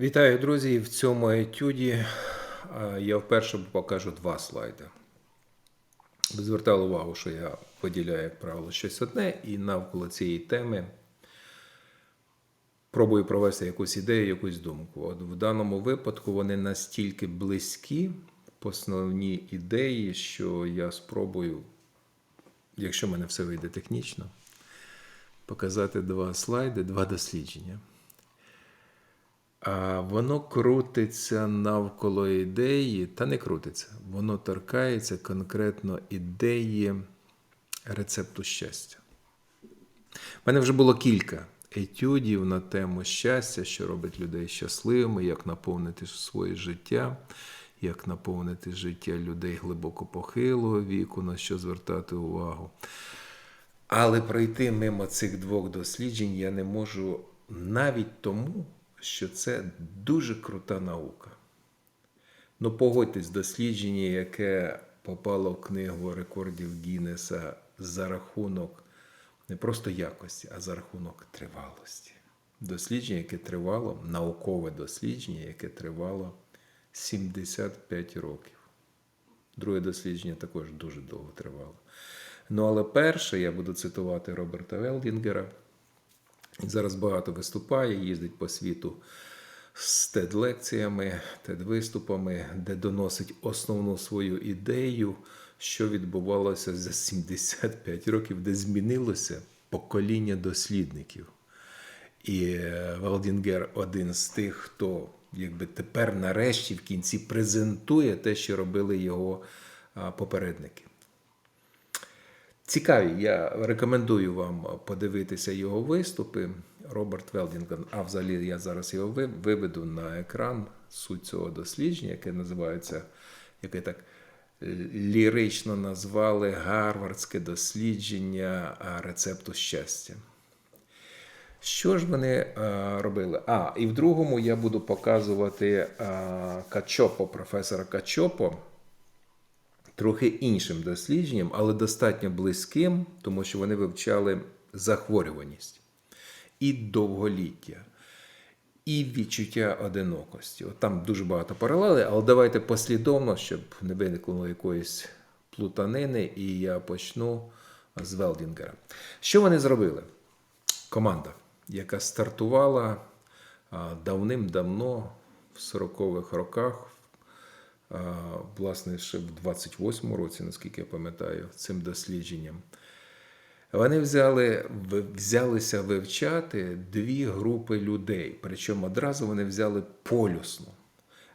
Вітаю, друзі! В цьому етюді е, я вперше покажу два слайди. Ви звертали увагу, що я поділяю, як правило, щось одне, і навколо цієї теми пробую провести якусь ідею, якусь думку. От в даному випадку вони настільки близькі, основні ідеї, що я спробую, якщо в мене все вийде технічно, показати два слайди, два дослідження. Воно крутиться навколо ідеї, та не крутиться. Воно торкається конкретно ідеї рецепту щастя. У мене вже було кілька етюдів на тему щастя, що робить людей щасливими, як наповнити своє життя, як наповнити життя людей глибоко похилого віку, на що звертати увагу. Але пройти мимо цих двох досліджень я не можу навіть тому, що це дуже крута наука. Ну, погодьтесь, дослідження, яке попало в книгу рекордів Гіннеса за рахунок не просто якості, а за рахунок тривалості. Дослідження, яке тривало, наукове дослідження, яке тривало 75 років. Друге дослідження також дуже довго тривало. Ну, але перше, я буду цитувати Роберта Велдінгера. Зараз багато виступає, їздить по світу з TED-лекціями, TED-виступами, де доносить основну свою ідею, що відбувалося за 75 років, де змінилося покоління дослідників. І Валдінгер один з тих, хто якби тепер нарешті в кінці презентує те, що робили його попередники. Цікаві, я рекомендую вам подивитися його виступи. Роберт Велдінган, а взагалі я зараз його виведу на екран суть цього дослідження, яке називається, яке так лірично назвали Гарвардське дослідження рецепту щастя. Що ж вони а, робили? А, і в другому я буду показувати а, Качопо, професора Качопо трохи іншим дослідженням, але достатньо близьким, тому що вони вивчали захворюваність і довголіття, і відчуття одинокості. От там дуже багато паралелей, але давайте послідовно, щоб не виникло якоїсь плутанини, і я почну з Велдінгера. Що вони зробили? Команда, яка стартувала давним-давно в 40-х роках власне, ще в 28-му році, наскільки я пам'ятаю, цим дослідженням. Вони взяли, взялися вивчати дві групи людей. Причому одразу вони взяли полюсно.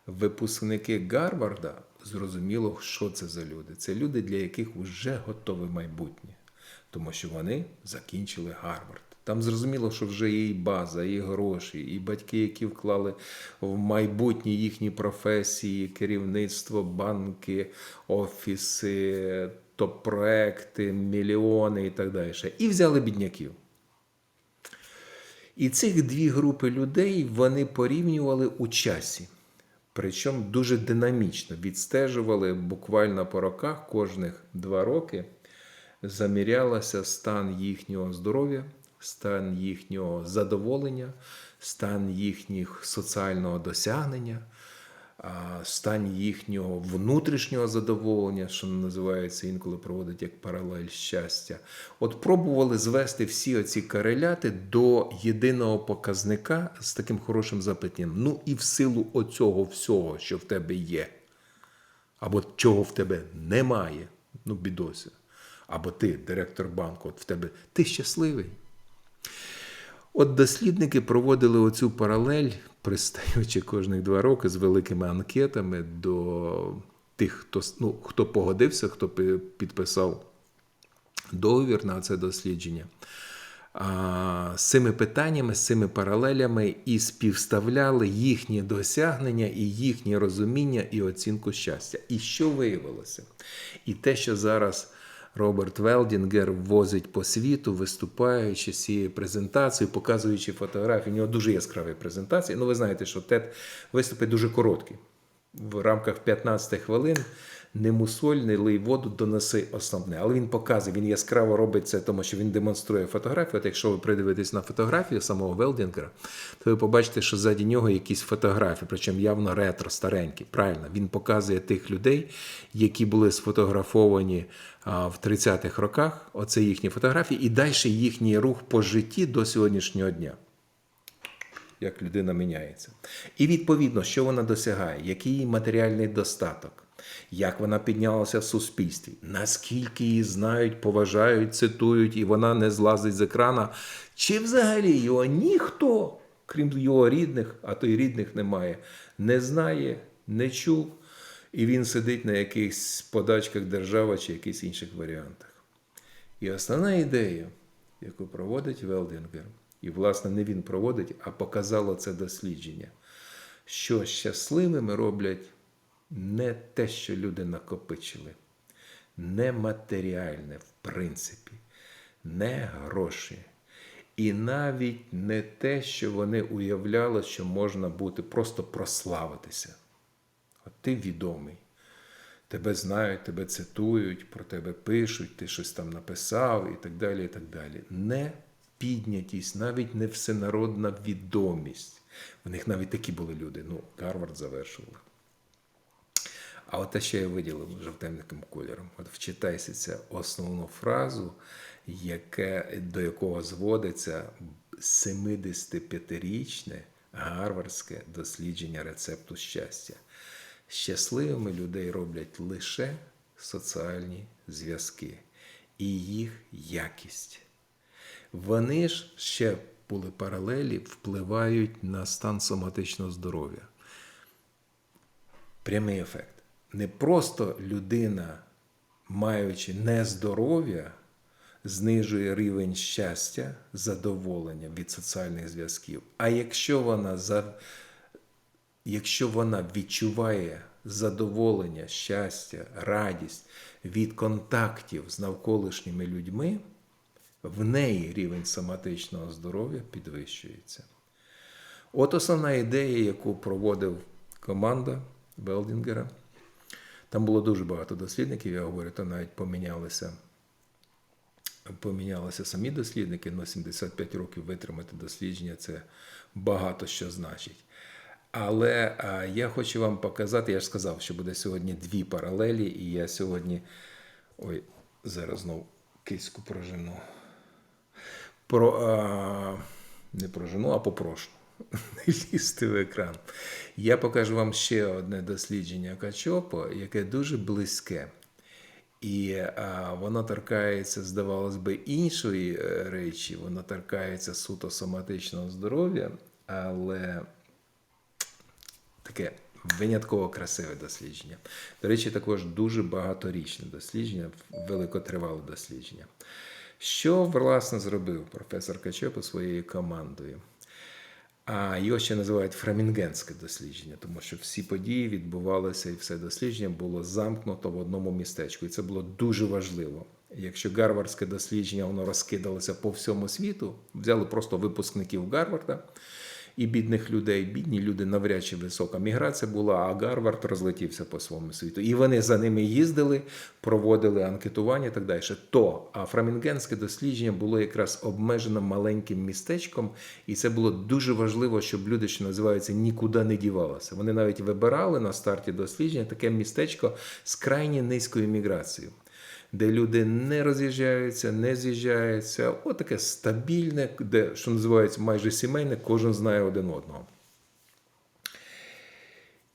Випускники Гарварда зрозуміло, що це за люди. Це люди, для яких вже готове майбутнє, тому що вони закінчили Гарвард. Там зрозуміло, що вже є і база, і гроші, і батьки, які вклали в майбутні їхні професії, керівництво, банки, офіси, топ-проекти, мільйони і так далі. І взяли бідняків. І цих дві групи людей вони порівнювали у часі. Причому дуже динамічно відстежували буквально по роках кожних два роки, замірялося стан їхнього здоров'я стан їхнього задоволення, стан їхніх соціального досягнення, стан їхнього внутрішнього задоволення, що називається інколи проводить як паралель щастя. От пробували звести всі оці кореляти до єдиного показника з таким хорошим запитанням. Ну і в силу оцього всього, що в тебе є, або чого в тебе немає, ну бідося. Або ти, директор банку, от в тебе ти щасливий. От дослідники проводили оцю паралель, пристаючи кожних два роки з великими анкетами до тих, хто ну, хто погодився, хто підписав договір на це дослідження. А, з цими питаннями, з цими паралелями і співставляли їхні досягнення і їхнє розуміння і оцінку щастя. І що виявилося? І те, що зараз Роберт Велдінгер возить по світу, виступаючи з цією презентацією, показуючи фотографії. У нього дуже яскраві презентації. Ну, ви знаєте, що TED виступи дуже короткі. В рамках 15 хвилин не мусоль, не лий воду, доноси основне. Але він показує, він яскраво робить це, тому що він демонструє фотографію. От якщо ви придивитесь на фотографію самого Велдінгера, то ви побачите, що ззаді нього якісь фотографії, причому явно ретро, старенькі. Правильно, він показує тих людей, які були сфотографовані в 30-х роках. Оце їхні фотографії, і далі їхній рух по житті до сьогоднішнього дня як людина міняється. І відповідно, що вона досягає, який її матеріальний достаток, як вона піднялася в суспільстві, наскільки її знають, поважають, цитують, і вона не злазить з екрана, чи взагалі його ніхто, крім його рідних, а то й рідних немає, не знає, не чув, і він сидить на якихось подачках держави чи якихось інших варіантах. І основна ідея, яку проводить Велдингер, і, власне, не він проводить, а показало це дослідження, що щасливими роблять не те, що люди накопичили, не матеріальне, в принципі, не гроші. І навіть не те, що вони уявляли, що можна бути, просто прославитися. От ти відомий. Тебе знають, тебе цитують, про тебе пишуть, ти щось там написав і так далі. і так далі. Не піднятість, навіть не всенародна відомість. В них навіть такі були люди. Ну, Гарвард завершував. А от те, що я виділив жовтеньким кольором, от вчитайся ця основну фразу, яке, до якого зводиться 75-річне гарвардське дослідження рецепту щастя. Щасливими людей роблять лише соціальні зв'язки і їх якість. Вони ж ще були паралелі, впливають на стан соматичного здоров'я. Прямий ефект. Не просто людина, маючи нездоров'я, знижує рівень щастя, задоволення від соціальних зв'язків. А якщо вона за якщо вона відчуває задоволення, щастя, радість від контактів з навколишніми людьми, в неї рівень соматичного здоров'я підвищується. От основна ідея, яку проводив команда Велдінгера. Там було дуже багато дослідників, я говорю, то навіть помінялися. Помінялися самі дослідники, але 75 років витримати дослідження це багато що значить. Але я хочу вам показати, я ж сказав, що буде сьогодні дві паралелі, і я сьогодні. Ой, зараз знову киську прожену. Про, а, Не прожену, а попрошу. Не лізти в екран. Я покажу вам ще одне дослідження Качопо, яке дуже близьке. І а, воно торкається, здавалось би, іншої е, речі, воно торкається суто соматичного здоров'я, але таке винятково красиве дослідження. До речі, також дуже багаторічне дослідження, великотривале дослідження. Що, власне, зробив професор Качепа своєю командою? А його ще називають фрамінгенське дослідження, тому що всі події відбувалися, і все дослідження було замкнуто в одному містечку. І це було дуже важливо. Якщо гарвардське дослідження воно розкидалося по всьому світу, взяли просто випускників Гарварда і бідних людей. Бідні люди навряд чи висока міграція була, а Гарвард розлетівся по своєму світу. І вони за ними їздили, проводили анкетування і так далі. То а фрамінгенське дослідження було якраз обмежено маленьким містечком, і це було дуже важливо, щоб люди, що називаються, нікуди не дівалися. Вони навіть вибирали на старті дослідження таке містечко з крайні низькою міграцією де люди не роз'їжджаються, не з'їжджаються. Отаке стабільне, де, що називається майже сімейне, кожен знає один одного.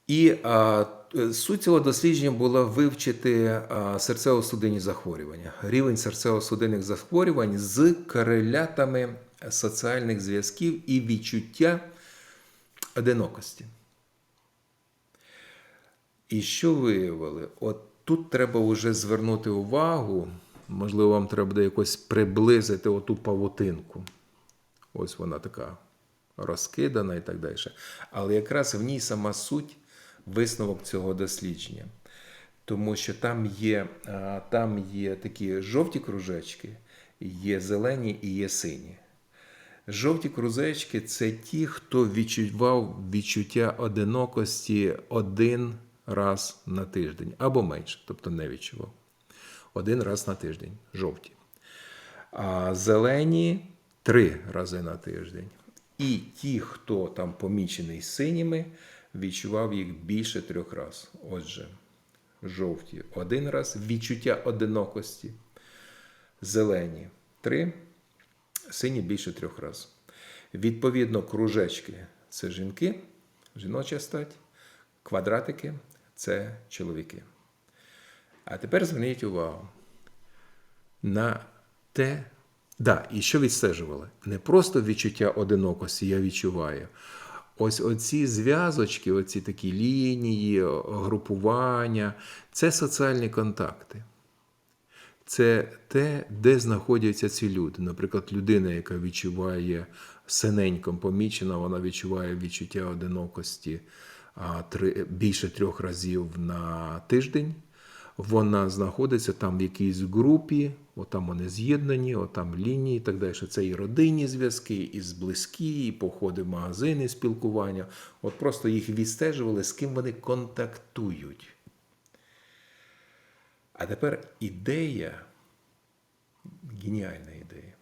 І а, суть цього дослідження була вивчити серцево-судинні захворювання, рівень серцево-судинних захворювань з корелятами соціальних зв'язків і відчуття одинокості. І що виявили? От Тут треба вже звернути увагу, можливо, вам треба буде якось приблизити оту павутинку. Ось вона така розкидана і так далі. Але якраз в ній сама суть висновок цього дослідження. Тому що там є там є такі жовті кружечки, є зелені і є сині. Жовті кружечки це ті, хто відчував відчуття одинокості один раз на тиждень або менше, тобто не відчував. Один раз на тиждень жовті. А зелені три рази на тиждень. І ті, хто там помічений синіми, відчував їх більше трьох разів. Отже, жовті один раз, відчуття одинокості, зелені три, сині більше трьох разів. Відповідно, кружечки це жінки, жіноча стать, квадратики це чоловіки. А тепер зверніть увагу на те, да, і що відстежували? Не просто відчуття одинокості, я відчуваю. Ось оці зв'язочки, оці такі лінії, групування це соціальні контакти. Це те, де знаходяться ці люди. Наприклад, людина, яка відчуває синеньком помічена, вона відчуває відчуття одинокості більше трьох разів на тиждень. Вона знаходиться там в якійсь групі, отам вони з'єднані, отам лінії і так далі. Це і родинні зв'язки, і близькі, і походи в магазини, спілкування. От просто їх відстежували, з ким вони контактують. А тепер ідея, геніальна ідея,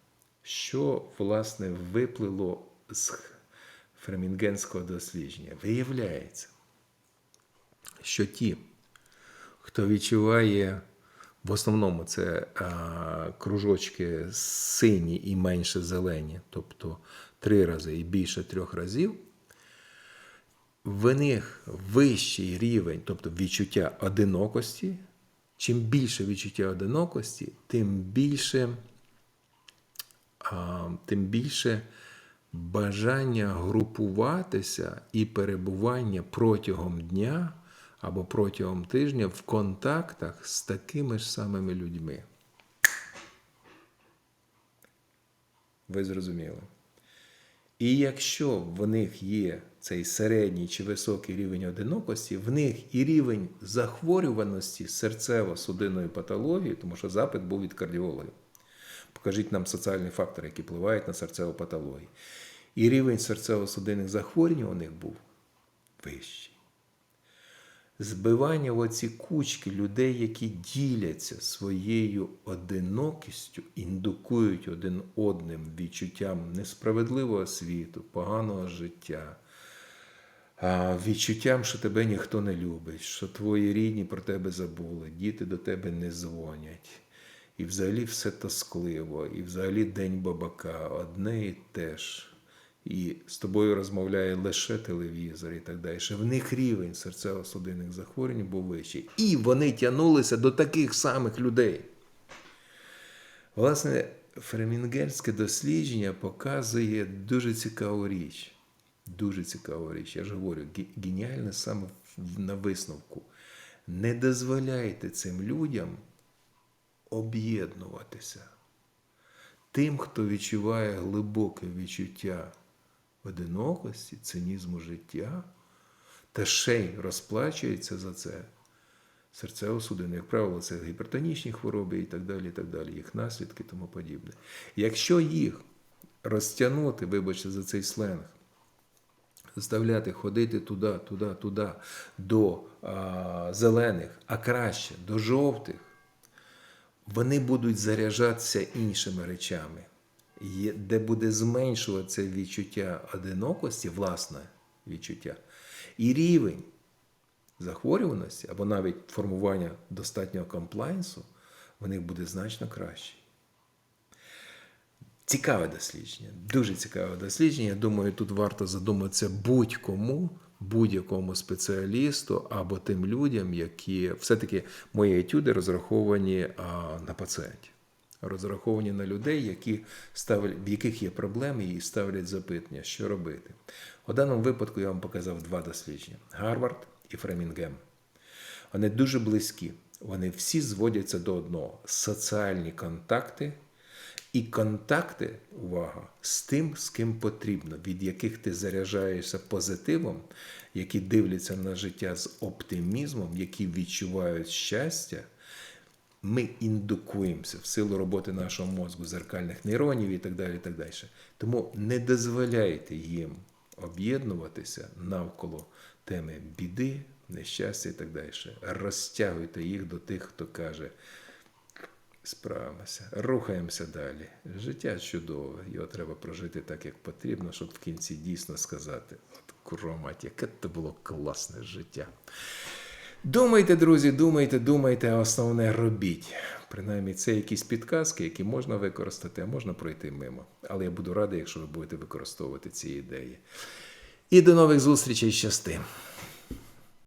що, власне, виплило з фремінгенського дослідження. Виявляється, що ті, хто відчуває, в основному це а, кружочки сині і менше зелені, тобто три рази і більше трьох разів, в них вищий рівень, тобто відчуття одинокості. Чим більше відчуття одинокості, тим більше, а, тим більше бажання групуватися і перебування протягом дня або протягом тижня в контактах з такими ж самими людьми. Ви зрозуміли? І якщо в них є цей середній чи високий рівень одинокості, в них і рівень захворюваності серцево-судинної патології, тому що запит був від кардіологів. Покажіть нам соціальні фактори, які впливають на серцеву патологію. І рівень серцево-судинних захворювань у них був вищий. Збивання в оці кучки людей, які діляться своєю одинокістю, індукують один одним відчуттям несправедливого світу, поганого життя, відчуттям, що тебе ніхто не любить, що твої рідні про тебе забули, діти до тебе не дзвонять. І взагалі все тоскливо, і взагалі день бабака одне і те ж і з тобою розмовляє лише телевізор і так далі. В них рівень серцево-судинних захворювань був вищий. І вони тягнулися до таких самих людей. Власне, фремінгельське дослідження показує дуже цікаву річ. Дуже цікаву річ. Я ж говорю, геніальне саме на висновку. Не дозволяйте цим людям об'єднуватися. Тим, хто відчуває глибоке відчуття одинокості, цинізму життя, та ще й розплачується за це серцево-судинне. Як правило, це гіпертонічні хвороби і так далі, і так далі, їх наслідки тому подібне. Якщо їх розтягнути, вибачте, за цей сленг, заставляти ходити туди, туди, туди, до а, зелених, а краще до жовтих, вони будуть заряджатися іншими речами де буде зменшуватися відчуття одинокості, власне відчуття, і рівень захворюваності або навіть формування достатнього комплайнсу, в них буде значно кращий. Цікаве дослідження, дуже цікаве дослідження. Я думаю, тут варто задуматися будь-кому, будь-якому спеціалісту або тим людям, які все-таки мої етюди розраховані на пацієнтів розраховані на людей, які ставлять, в яких є проблеми і ставлять запитання, що робити. У даному випадку я вам показав два дослідження: Гарвард і Фремінгем. Вони дуже близькі. Вони всі зводяться до одного: соціальні контакти. І контакти, увага, з тим, з ким потрібно, від яких ти заряджаєшся позитивом, які дивляться на життя з оптимізмом, які відчувають щастя ми індукуємося в силу роботи нашого мозку, зеркальних нейронів і так далі. і так далі. Тому не дозволяйте їм об'єднуватися навколо теми біди, нещастя і так далі. Розтягуйте їх до тих, хто каже, справимося, рухаємося далі. Життя чудове, його треба прожити так, як потрібно, щоб в кінці дійсно сказати: от куромать, яке це було класне життя. Думайте, друзі, думайте, думайте, а основне робіть. Принаймні, це якісь підказки, які можна використати, а можна пройти мимо. Але я буду радий, якщо ви будете використовувати ці ідеї. І до нових зустрічей щасти!